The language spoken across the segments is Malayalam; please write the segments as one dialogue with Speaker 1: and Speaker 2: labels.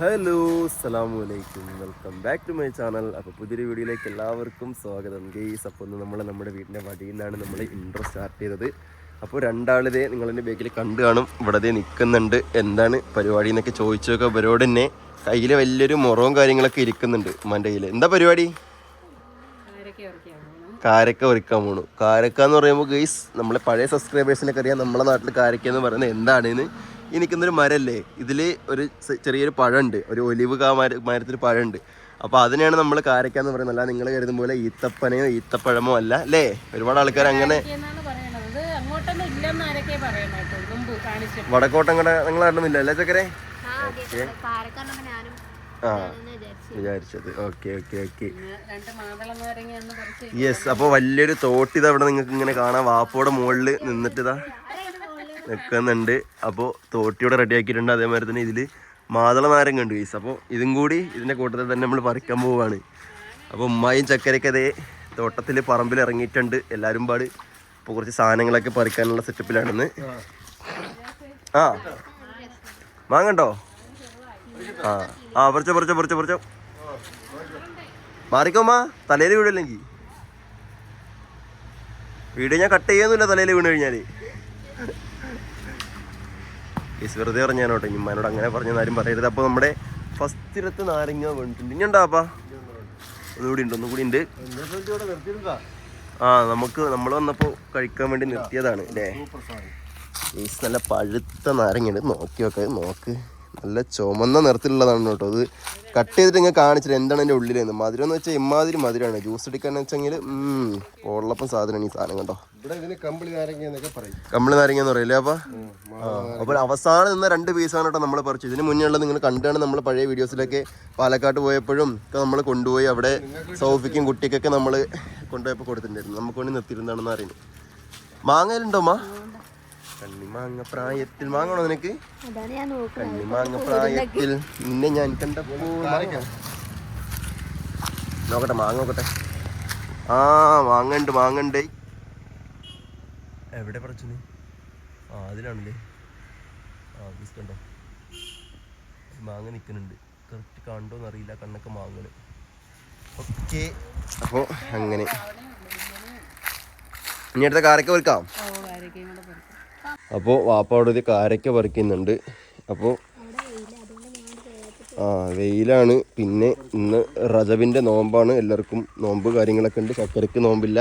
Speaker 1: ഹലോ സലാം വലൈക്കും welcome back to my channel. അപ്പോൾ പുതിയൊരു വീഡിയോയിലേക്ക് എല്ലാവർക്കും സ്വാഗതം. ഗെയ്സ് അപ്പോൾ ഒന്ന് നമ്മൾ നമ്മുടെ വീടിന്റെ വടിയിൽ നിന്നാണ് നമ്മൾ ഇൻട്രോ സ്റ്റാർട്ട് ചെയ്തത്. അപ്പോൾ രണ്ടാളിതേ നിങ്ങളെന്റെ ബാക്കിൽ കണ്ടു കാണും. ഇവിടെ ദേ നിൽക്കുന്നുണ്ട് എന്താണ് പരിപാടി എന്നൊക്കെ ചോദിച്ചൊക്കെ ഇവരോട് തന്നെ കയ്യിൽ വലിയൊരു മുറവും കാര്യങ്ങളൊക്കെ ഇരിക്കുന്നുണ്ട് ഉമ്മാന്റെ കയ്യിൽ എന്താ പരിപാടി? കാരക്ക ഒരുക്കാൻ പോണു. കാരക്ക എന്ന് പറയുമ്പോൾ ഗെയ്സ് നമ്മളെ പഴയ സബ്സ്ക്രൈബേഴ്സിനൊക്കെ അറിയാം. നമ്മളെ നാട്ടിൽ കാരക്ക എന്ന് പറയുന്നത് എന്താണെന്ന്? ഈ നിൽക്കുന്നൊരു മരല്ലേ? ഇതിൽ ഒരു ചെറിയൊരു പഴമുണ്ട് ഒരു ഒലിവ് കാ മര മരത്തിൽ പഴമുണ്ട് അപ്പോൾ അതിനെയാണ് നമ്മൾ കാരക്ക എന്ന് പറയുന്നത്. അല്ല നിങ്ങൾ കരുതും പോലെ ഈത്തപ്പനയോ ഈത്തപ്പഴമോ അല്ല അല്ലേ? ഒരുപാട് ആൾക്കാർ അങ്ങനെ വടക്കോട്ടങ്ങടെ നിങ്ങൾ അറിയുന്നില്ല അല്ലേ ചക്കരെ?
Speaker 2: ഓക്കെ.
Speaker 1: ആ വിചാരിച്ചത്. Okay okay okay. യെസ് അപ്പോൾ വലിയൊരു തോട്ട് ഇതാ ഇവിടെ നിങ്ങൾക്ക് ഇങ്ങനെ കാണാം വാപ്പോടെ മുകളിൽ നിന്നിട്ട് ഇതാ നിൽക്കുന്നുണ്ട്. അപ്പോൾ തോട്ടിയോടെ റെഡിയാക്കിയിട്ടുണ്ട് അതേമാതിരി തന്നെ ഇതിൽ മാതള നാരങ്ങ ഉണ്ട് ഗൈസ് അപ്പോൾ ഇതും കൂടി ഇതിന്റെ കൂട്ടത്തിൽ തന്നെ നമ്മൾ പറിക്കാൻ പോവുകയാണ് അപ്പോൾ ഉമ്മായും ചക്കരക്കതേ തോട്ടത്തിൽ പറമ്പിൽ ഇറങ്ങിയിട്ടുണ്ട്. എല്ലാവരും പാട് ഇപ്പോൾ കുറച്ച് സാധനങ്ങളൊക്കെ പറിക്കാനുള്ള സെറ്റപ്പിലാണെന്ന് ആ. വാങ്ങണ്ടോ ആ. ആ പറിച്ചോ പറിച്ചോ പറിച്ചോ പറിച്ചോ. മാറിക്കോമ്മാ തലയിൽ വീടില്ലെങ്കിൽ വീട് ഞാൻ കട്ട് ചെയ്യുന്നില്ല തലയിൽ വീണ് കഴിഞ്ഞാൽ. ഈസ് വെറുതെ കേട്ടോ ഇമ്മാനോട് അങ്ങനെ പറഞ്ഞാലും പറയരുത്. അപ്പോൾ നമ്മുടെ ഫസ്റ്റ് ഫസ്റ്റിലത്തെ നാരങ്ങ വീണിട്ടുണ്ട് ഇനി ഉണ്ടാപ്പാ ഒന്നുകൂടി ഉണ്ട് ഒന്നുകൂടി ഉണ്ട്. ആ നമുക്ക് നമ്മൾ വന്നപ്പോൾ കഴിക്കാൻ വേണ്ടി നിർത്തിയതാണ് അല്ലേ? നല്ല പഴുത്ത നാരങ്ങ നോക്കി നോക്കാം നോക്ക്. നല്ല ചുമന്ന നിറത്തിലുള്ളതാണ് കേട്ടോ. അത് കട്ട് ചെയ്തിട്ട് ഇങ്ങനെ കാണിച്ചിട്ട് എന്താണ് എന്റെ ഉള്ളിലെന്ന് മധുരം എന്ന് വെച്ചാൽ ഇമ്മാതിരി മധുരമാണ് ജ്യൂസ് എടുക്കാന്ന് വെച്ചെങ്കിൽ ഉള്ളപ്പം സാധനമാണ് ഈ സാധനം കേട്ടോ.
Speaker 3: നാരങ്ങ
Speaker 1: കമ്പിളി നാരങ്ങ എന്ന് പറയില്ലേ അപ്പൊ? അപ്പോൾ അവസാനം നിന്ന രണ്ട് പീസാണ് കേട്ടോ നമ്മൾ പറിച്ചു ഇതിന് മുന്നേ ഉള്ളത് നിങ്ങൾ കണ്ടാണ് നമ്മൾ പഴയ വീഡിയോസിലൊക്കെ പാലക്കാട്ട് പോയപ്പോഴും ഒക്കെ നമ്മൾ കൊണ്ടുപോയി അവിടെ സൗഫിക്കും കുട്ടിക്കൊക്കെ നമ്മൾ കൊണ്ടുപോയപ്പോൾ കൊടുത്തിട്ടുണ്ടായിരുന്നു. നമുക്ക് വേണ്ടി നിർത്തിയിരുന്നാണെന്ന് അറിയുന്നു മാങ്ങയിലുണ്ടോ മാ? കണ്ണിമാങ്ങ പ്രായത്തിൽ വാങ്ങണോ നിനക്ക്? കണ്ണിമാങ്ങ പ്രായത്തിൽ നിന്നെ ഞാൻ കണ്ടപ്പോൾ മാങ്ങ. നോക്കട്ടെ മാങ്ങ നോക്കട്ടെ. ആ വാങ്ങണ്ട് വാങ്ങണ്ടേ എവിടെ പറച്ചു ആ അതിലാണല്ലേ. ആ കണ്ടോ? മാങ്ങ നിൽക്കുന്നുണ്ട്. കറക്റ്റ് കണ്ടോന്ന് അറിയില്ല കണ്ണൊക്കെ മാങ്ങണ്. ഓക്കെ. അപ്പോൾ അങ്ങനെ. ഇനി അടുത്ത കാരൊക്കെ പറിക്കാം. അപ്പോൾ വാപ്പ അവിടെ ഒരു കാരക്ക പറിക്കുന്നുണ്ട്. അപ്പോൾ ആ വെയിലാണ്. പിന്നെ ഇന്ന് റജബിന്റെ നോമ്പാണ്. എല്ലാവർക്കും നോമ്പ് കാര്യങ്ങളൊക്കെ ഉണ്ട്. ചക്കരക്ക് നോമ്പില്ല.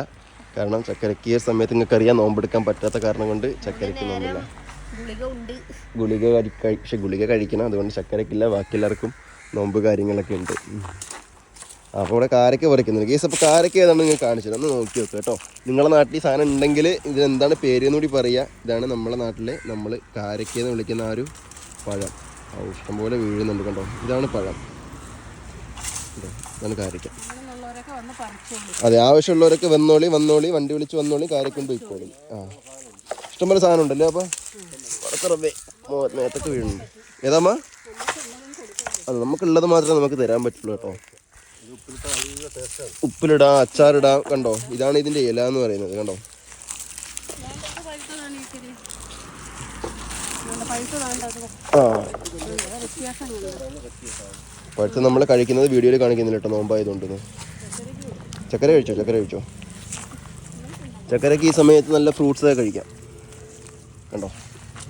Speaker 1: കാരണം ചക്കരയ്ക്ക് സമയത്ത് നിങ്ങൾക്ക് അറിയാം നോമ്പെടുക്കാൻ പറ്റാത്ത കാരണം കൊണ്ട് ചക്കരക്ക് നോമ്പില്ല.
Speaker 2: ഗുളിക
Speaker 1: കഴി പക്ഷെ ഗുളിക കഴിക്കണം. അതുകൊണ്ട് ചക്കരക്കില്ല ബാക്കി എല്ലാവർക്കും നോമ്പ് കാര്യങ്ങളൊക്കെ ഉണ്ട്. അപ്പോൾ ഇവിടെ കാരക്ക പറിക്കുന്നുണ്ട്. കേസ് അപ്പോൾ കാരക്ക ഏതാണ് നിങ്ങൾ കാണിച്ചത് ഒന്ന് നോക്കി നോക്കുക കേട്ടോ. നിങ്ങളുടെ നാട്ടിൽ സാധനം ഉണ്ടെങ്കിൽ ഇത് എന്താണ് പേര് എന്ന് കൂടി പറയുക ഇതാണ് നമ്മുടെ നാട്ടിലെ നമ്മൾ കാരക്ക എന്ന് വിളിക്കുന്ന ആ ഒരു പഴം. ആ ഇഷ്ടംപോലെ വീഴുന്നുണ്ട് കണ്ടോ. ഇതാണ് പഴം. ഇതോ, ഇതാണ് കാരക്ക. അതെ ആവശ്യമുള്ളവരൊക്കെ വന്നോളി വന്നോളി വണ്ടി വിളിച്ച് വന്നോളി കാരക്കൊണ്ട് പോയിക്കോളി. ആ. ഇഷ്ടംപോലെ സാധനം ഉണ്ടല്ലോ അപ്പോൾ വടക്കറബേ നേരത്തൊക്കെ വീഴുന്നുണ്ട്. ഏതാമ്മ അത് നമുക്കുള്ളത് മാത്രമേ നമുക്ക് തരാൻ പറ്റുള്ളൂ കേട്ടോ. ഉപ്പിലിടാം അച്ചാറിടാം കണ്ടോ? ഇതാണ് ഇതിന്റെ ഇല എന്ന് പറയുന്നത് കണ്ടോ? ആ. പഴുത്ത് നമ്മൾ കഴിക്കുന്നത് വീഡിയോയിൽ കാണിക്കുന്നില്ല കേട്ടോ നോമ്പായതുകൊണ്ട് ചക്കര കഴിച്ചോ? ചക്കര കഴിച്ചോ? ചക്കരക്ക് ഈ സമയത്ത് നല്ല ഫ്രൂട്ട്സ് ഒക്കെ കഴിക്കാം. കണ്ടോ?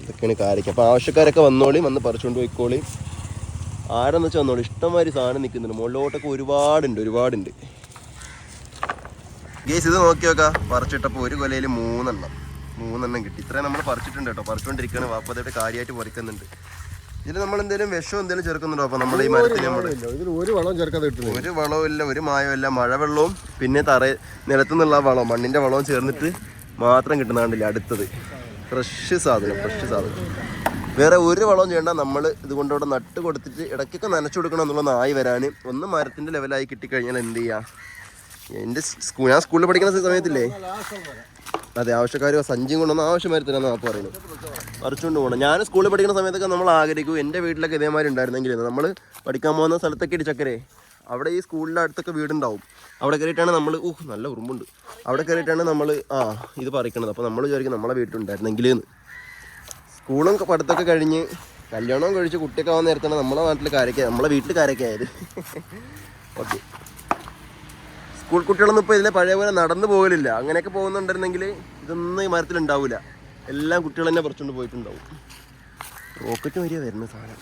Speaker 1: ഇതൊക്കെയാണ് കാര്യം അപ്പോൾ ആവശ്യക്കാരൊക്കെ വന്നോളി വന്ന് പറിച്ചുകൊണ്ട് പോയിക്കോളിയും ആരെന്ന് വെച്ചാൽ വന്നോളൂ ഇഷ്ടംമാതിരി സാധനം നിൽക്കുന്നുണ്ട് മുകളിലോട്ടൊക്കെ ഒരുപാടുണ്ട് ഒരുപാടുണ്ട്. ഗേസ് ഇത് നോക്കി നോക്കാം. പറിച്ചിട്ടപ്പോൾ ഒരു കൊലയിൽ മൂന്നെണ്ണം. മൂന്നെണ്ണം കിട്ടി. ഇത്രയും നമ്മൾ പറിച്ചിട്ടുണ്ട് കേട്ടോ. പറിച്ചുകൊണ്ടിരിക്കുകയാണ് വാപ്പതായിട്ട് കാര്യമായിട്ട് പറിക്കുന്നുണ്ട്. ഇതിൽ നമ്മൾ എന്തെങ്കിലും വിഷം എന്തെങ്കിലും ചേർക്കുന്നുണ്ടോ അപ്പോൾ നമ്മൾ ഈ മരത്തിൽ നമ്മൾ
Speaker 3: ഒരു വളവും ചേർക്കാതെ കിട്ടുന്നു
Speaker 1: ഒരു വളവും ഇല്ല ഒരു മായവും ഇല്ല. മഴവെള്ളവും പിന്നെ തറ നിലത്തു നിന്നുള്ള വളം മണ്ണിന്റെ വളവും ചേർന്നിട്ട് മാത്രം കിട്ടുന്നതാണ്ടില്ല അടുത്തത്. ഫ്രഷ് സാധനം ഫ്രഷ് സാധനം. വേറെ ഒരു വളവും ചെയ്യണ്ട. നമ്മൾ ഇതുകൊണ്ട് ഇവിടെ നട്ട് കൊടുത്തിട്ട് ഇടയ്ക്കൊക്കെ നനച്ചു കൊടുക്കണം എന്നുള്ള നായി വരാൻ ഒന്ന് മരത്തിന്റെ ലെവലായി കിട്ടിക്കഴിഞ്ഞാൽ എന്ത് ചെയ്യുക എന്റെ സ്കൂൾ ഞാൻ സ്കൂളിൽ പഠിക്കുന്ന സമയത്തില്ലേ? അതെ ആവശ്യക്കാർ സഞ്ചിയും കൊണ്ടൊന്നും ആവശ്യം വരത്തില്ല എന്നാണ് പറയുന്നത്. പറിച്ചുകൊണ്ട് പോകണം ഞാൻ സ്കൂളിൽ പഠിക്കുന്ന സമയത്തൊക്കെ നമ്മൾ ആഗ്രഹിക്കും. എന്റെ വീട്ടിലൊക്കെ ഇതേമാതിരി ഉണ്ടായിരുന്നെങ്കിൽ നമ്മൾ പഠിക്കാൻ പോകുന്ന സ്ഥലത്തൊക്കെ ഇടി ചക്കരെ. അവിടെ ഈ സ്കൂളിന്റെ അടുത്തൊക്കെ വീടുണ്ടാവും. അവിടെ കയറിയിട്ടാണ് നമ്മൾ ഊഹ് നല്ല ഉറുമ്പുണ്ട്. അവിടെ കയറിയിട്ടാണ് നമ്മൾ ആ ഇത് പറിക്കണത്. അപ്പോൾ നമ്മൾ വിചാരിക്കും നമ്മളെ വീട്ടിലുണ്ടായിരുന്നെങ്കിൽ എന്ന്. സ്കൂളും പഠിത്തമൊക്കെ കഴിഞ്ഞ് കല്യാണം കഴിച്ച് കുട്ടിയൊക്കെ ആവാൻ നേരത്താണ് നമ്മളെ നാട്ടിൽ കാരക്ക നമ്മളെ വീട്ടിൽ കാരക്ക ആയത് ഓക്കെ. സ്കൂൾ കുട്ടികളൊന്നും ഇപ്പോൾ ഇതിലെ പഴയ പോലെ നടന്നു പോകലില്ല. അങ്ങനെയൊക്കെ പോകുന്നുണ്ടായിരുന്നെങ്കിൽ ഇതൊന്നും ഈ മരത്തിൽ ഉണ്ടാവില്ല എല്ലാം കുട്ടികൾ തന്നെ പറിച്ചുകൊണ്ട് പോയിട്ടുണ്ടാവും. റോക്കറ്റ് വരിക വരുന്ന സാധനം.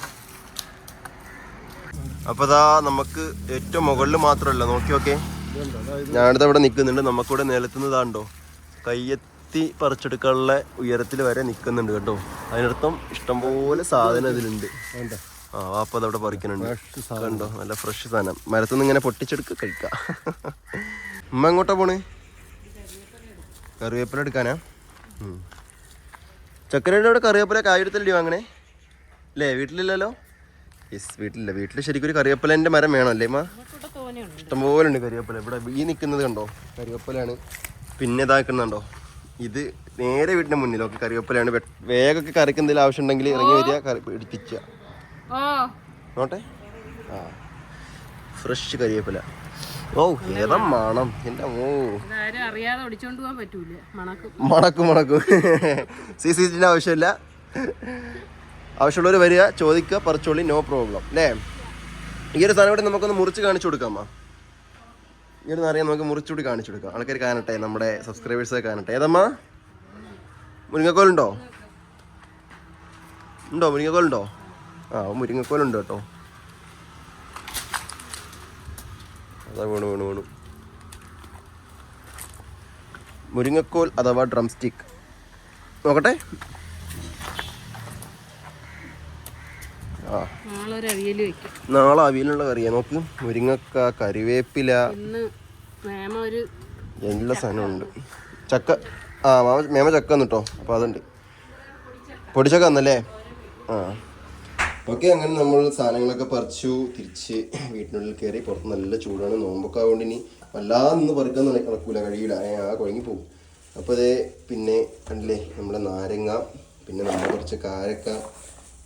Speaker 1: അപ്പോൾ ഇതാ നമുക്ക് ഏറ്റവും മുകളിൽ മാത്രമല്ല. നോക്കി
Speaker 3: അതായത്
Speaker 1: ഞാനിത് അവിടെ നിൽക്കുന്നുണ്ട്. നമുക്കിവിടെ നിലത്തുന്നതാണ്ടോ കയ്യെത്തി പറിച്ചെടുക്കാനുള്ള ഉയരത്തിൽ വരെ നിൽക്കുന്നുണ്ട് കേട്ടോ. അതിനർത്ഥം ഇഷ്ടംപോലെ സാധനം ഇതിലുണ്ട്. ആ വാപ്പ അവിടെ പറിക്കുന്നുണ്ട്.
Speaker 3: ഫ്രഷ് സാധനം.
Speaker 1: കണ്ടോ? നല്ല ഫ്രഷ് സാധനം. മരത്തുനിന്ന് ഇങ്ങനെ പൊട്ടിച്ചെടുക്ക കഴിക്കാം. ഉമ്മ എങ്ങോട്ടാ പോണ്? കറിവേപ്പില എടുക്കാനാ? ഉം. ചക്കരയുടെ അവിടെ കറിവേപ്പില കായെടുത്തല്ലേ വാങ്ങണേ? അല്ലേ വീട്ടിലില്ലല്ലോ? യെസ് വീട്ടിലില്ല. വീട്ടിൽ ശരിക്കും ഒരു കറിവേപ്പിലേന്റെ മരം വേണം അല്ലേ അമ്മ
Speaker 4: തോനെയുണ്ട്
Speaker 1: ഇഷ്ടംപോലെ ഉണ്ട് കറിവേപ്പില. ഇവിടെ ഈ നിൽക്കുന്നത് കണ്ടോ? കറിവേപ്പിലാണ് പിന്നെ ഇതാക്കുന്നുണ്ടോ? ഇത് നേരെ വീടിന്റെ മുന്നിൽ ഓക്കെ കറിവേപ്പിലാണ് വേഗമൊക്കെ കറിക്ക് എന്തെങ്കിലും ആവശ്യം ഉണ്ടെങ്കിൽ ഇറങ്ങി വരിക കറി നോട്ടെ? ആ. ഫ്രഷ് കറിവേപ്പില. ഓ ഏതാ മണം. എന്റെ ഓ
Speaker 4: അറിയാതെ ഒടിച്ചോണ്ട് പോകാൻ പറ്റൂല. മണക്കും.
Speaker 1: മണക്കും മണക്കും. സി സി ടി ആവശ്യമില്ല. ആവശ്യമുള്ളവർ വരിക ചോദിക്കുക പറിച്ചോളി നോ പ്രോബ്ലം അല്ലേ ഈ ഒരു സാധനം ഇവിടെ നമുക്കൊന്ന് മുറിച്ച് കാണിച്ചു കൊടുക്കാമോ? ഈ ഒരു അറിയാം നമുക്ക് മുറിച്ചുകൂടി കാണിച്ചു കൊടുക്കാം. ആൾക്കാർ കാണട്ടെ നമ്മുടെ സബ്സ്ക്രൈബേഴ്സ് കാണട്ടെ. ഏതമ്മ? മുരിങ്ങക്കോലുണ്ടോ? ഉണ്ടോ? മുരിങ്ങക്കോലുണ്ടോ? ആ മുരിങ്ങക്കോലുണ്ട് കേട്ടോ. അതാ വേണു വേണു വേണു. മുരിങ്ങക്കോൽ അഥവാ ഡ്രം സ്റ്റിക്ക് നോക്കട്ടെ ആ
Speaker 4: നാളൊരു അവിയൽ വെക്കും
Speaker 1: നാളെ അവിയലുള്ള കറിയാ? നോക്ക് മുരിങ്ങക്ക കറിവേപ്പില. എല്ലാ സാധനമുണ്ട് ഉണ്ട് ചക്ക ആ മാമ മേമ ചക്ക എന്നിട്ടോ അപ്പോൾ അതുണ്ട്. പൊടിച്ചക്ക എന്നല്ലേ ആ. ഓക്കെ അങ്ങനെ നമ്മൾ സാധനങ്ങളൊക്കെ പറിച്ചു. തിരിച്ച് വീട്ടിനുള്ളിൽ കയറി പുറത്ത് നല്ല ചൂടാണ്. നോമ്പൊക്കെ ആയതുകൊണ്ട് ഇനി വല്ലാതെ നിന്ന് പറിക്കാൻ നട- നടക്കൂല കഴിയില്ല ആ കുഴങ്ങി പോകും. അപ്പോൾ അതേ പിന്നെ കണ്ടില്ലേ നമ്മുടെ നാരങ്ങ പിന്നെ നമ്മൾ കുറച്ച് കാരക്ക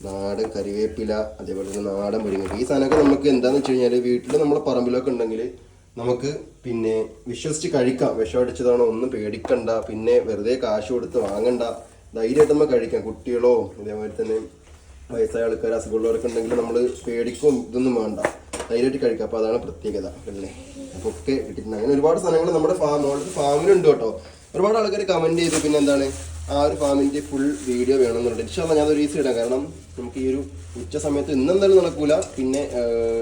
Speaker 1: നാടൻ കരിവേപ്പില അതേപോലെ തന്നെ നാടൻ മുരിങ്ങ ഈ സാധനമൊക്കെ നമുക്ക് എന്താന്ന് വെച്ച് കഴിഞ്ഞാൽ വീട്ടിൽ നമ്മളെ പറമ്പിലൊക്കെ ഉണ്ടെങ്കിൽ നമുക്ക് പിന്നെ വിശ്വസിച്ച് കഴിക്കാം. വിഷം അടിച്ചതാണോ ഒന്നും പേടിക്കണ്ട. പിന്നെ വെറുതെ കാശ് കൊടുത്ത് വാങ്ങണ്ട. ധൈര്യമായിട്ട് നമ്മൾ കഴിക്കാം. കുട്ടികളോ അതേപോലെ തന്നെ വയസ്സായ ആൾക്കാർ അസുഖമുള്ളവരൊക്കെ ഉണ്ടെങ്കിൽ നമ്മൾ പേടിക്കും ഇതൊന്നും വേണ്ട. ധൈര്യമായിട്ട് കഴിക്കാം. അപ്പോൾ അതാണ് പ്രത്യേകത. അല്ലേ? അപ്പോൾ ഒക്കെ കിട്ടിയിട്ടുണ്ട് അങ്ങനെ ഒരുപാട് സാധനങ്ങൾ നമ്മുടെ ഫാം ഫാമിലുണ്ട് കേട്ടോ. ഒരുപാട് ആൾക്കാർ കമന്റ് ചെയ്തു. പിന്നെ എന്താണ്? ആ ഒരു ഫാമിന്റെ ഫുൾ വീഡിയോ വേണമെന്നുണ്ട്. ഇൻഷാല്ല ഒരു ഈസി ഇടാം. കാരണം നമുക്ക് ഈ ഒരു ഉച്ച സമയത്ത് ഇന്നെന്തായാലും നടക്കൂല. പിന്നെ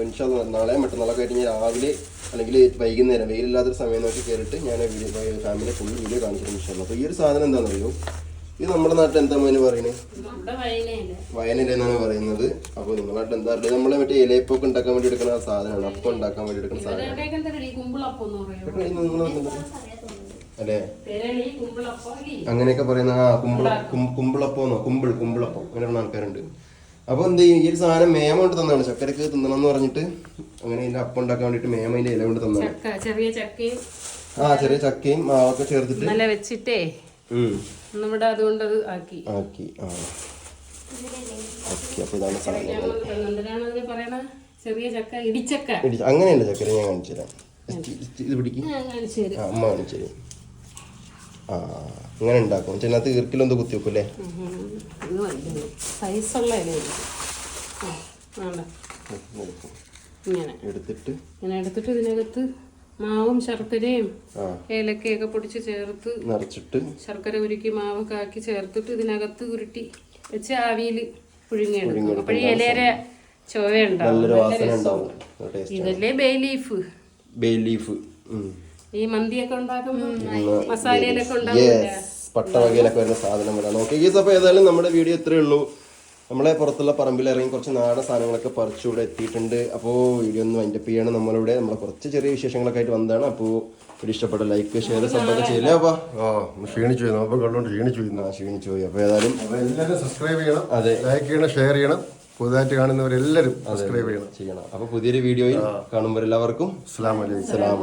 Speaker 1: ഇൻഷാല്ല നാളെ മറ്റന്നാളൊക്കെ ആയിട്ട് ഞാൻ രാവിലെ അല്ലെങ്കിൽ വൈകുന്നേരം വെയിലില്ലാത്തൊരു സമയം നോക്കി കയറിയിട്ട് ഞാൻ വീഡിയോ ഫാമിലി ഫുൾ വീഡിയോ കാണിച്ചിട്ടുണ്ട് ഇൻഷാല്ല അപ്പോൾ ഈ ഒരു സാധനം എന്താണെന്നറിയോ? ഇത് നമ്മുടെ നാട്ടിൽ എന്താ മോനെ പറയുന്നത് വയനില എന്നാണ് പറയുന്നത്. അപ്പോൾ നിങ്ങളായിട്ട് എന്താ പറയുക നമ്മളെ മറ്റേ ഇലയപ്പൊക്കെ ഉണ്ടാക്കാൻ വേണ്ടി എടുക്കുന്ന സാധനമാണ്. അപ്പം ഉണ്ടാക്കാൻ വേണ്ടി എടുക്കുന്ന സാധനമാണ്. അല്ലേ? അങ്ങനെയൊക്കെ പറയുന്ന ആ കുമ്പിള കുമ്പിളപ്പോന്നോ കുമ്പിൾ കുമ്പിളപ്പം. അങ്ങനെയുള്ള ആൾക്കാരുണ്ട്. അപ്പോൾ എന്ത് ചെയ്യും? ഈ ഒരു സാധനം മേമ കൊണ്ട് തന്നാണ് ചക്കരക്ക് തിന്നണം എന്ന് പറഞ്ഞിട്ട് അങ്ങനെ ഇതിന്റെ അപ്പം ഉണ്ടാക്കാൻ വേണ്ടിട്ട് മേമ ഇല കൊണ്ട് തന്നാണ്
Speaker 4: ചെറിയ ചക്കയും
Speaker 1: ആ ചെറിയ ചക്കയും മാവൊക്കെ ചേർത്തിട്ട്
Speaker 4: നല്ല വെച്ചിട്ടേ നമ്മുടെ അതുകൊണ്ട് അത് ആക്കി.
Speaker 1: ആക്കി ആ. ഓക്കെ അപ്പോൾ ഇതാണ്
Speaker 4: സാധനം. ചെറിയ ചക്ക ഇടിച്ചക്ക.
Speaker 1: ഇടി- അങ്ങനെയല്ല ചക്കര ഞാൻ കാണിച്ചു തരാം ഇത് പിടിക്കും. അമ്മ കാണിച്ചു തരും. ആ അങ്ങനെ ഉണ്ടാക്കും ചെന്നകത്ത് ഈർക്കിലൊന്ന് കുത്തി വെക്കും അല്ലേ
Speaker 4: ഇത് സൈസുള്ള ഇലയാണ് ആ വേണ്ട ഇങ്ങനെ
Speaker 1: എടുത്തിട്ട്.
Speaker 4: ഇങ്ങനെ എടുത്തിട്ട് ഇതിനകത്ത് മാവും ശർക്കരയും ഏലക്കയൊക്കെ പൊടിച്ച് ചേർത്ത്
Speaker 1: നിറച്ചിട്ട്.
Speaker 4: ശർക്കര ഉരുക്കി മാവൊക്കെ ആക്കി ചേർത്തിട്ട് ഇതിനകത്ത് ഉരുട്ടി വെച്ച് ആവിയിൽ പുഴുങ്ങിയെടുക്കും അപ്പോഴീ
Speaker 1: ഇലയരെ ചോവ ഉണ്ടാവും.
Speaker 4: ഇതല്ലേ ബേ ലീഫ്?
Speaker 1: Bay leaf.
Speaker 4: ഈ മന്തിയൊക്കെ ഉണ്ടാക്കുമ്പോൾ മസാലയിലൊക്കെ
Speaker 1: പട്ട വകയിലൊക്കെ വരുന്ന സാധനം വരാം ഓക്കെ ഈ അപ്പോൾ ഏതായാലും നമ്മുടെ വീഡിയോ ഇത്രയേ ഉള്ളൂ. നമ്മളെ പുറത്തുള്ള പറമ്പിൽ ഇറങ്ങി കുറച്ച് നാടൻ സാധനങ്ങളൊക്കെ പറിച്ചു ഇവിടെ എത്തിയിട്ടുണ്ട്. അപ്പോൾ വീഡിയോ ഒന്ന് വൈൻഡപ്പ് ചെയ്യാണ് നമ്മളിവിടെ. നമ്മളെ കുറച്ച് ചെറിയ വിശേഷങ്ങളൊക്കെ ആയിട്ട് വന്നതാണ്. അപ്പോൾ വീഡിയോ ഇഷ്ടപ്പെട്ട ലൈക്ക് ഷെയർ സംബന്ധം ചെയ്യില്ലേ അപ്പോൾ
Speaker 3: ആ ക്ഷീണിച്ചു പോയി. നമ്മൾ കണ്ടുകൊണ്ട് ക്ഷീണിച്ചു പോയി.
Speaker 1: ക്ഷീണിച്ചു പോയി. അപ്പോൾ ഏതായാലും
Speaker 3: എല്ലാവരും സബ്സ്ക്രൈബ് ചെയ്യണം
Speaker 1: അതെ.
Speaker 3: ലൈക്ക് ചെയ്യണം ഷെയർ ചെയ്യണം. പുതുതായിട്ട് കാണുന്നവരെല്ലാവരും സബ്സ്ക്രൈബ് ചെയ്യണം.
Speaker 1: ചെയ്യണം. അപ്പോൾ പുതിയൊരു വീഡിയോയിൽ കാണുമ്പോൾ എല്ലാവർക്കും
Speaker 3: അസ്സാം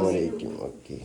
Speaker 3: വലൈക്കും
Speaker 1: ഓക്കെ.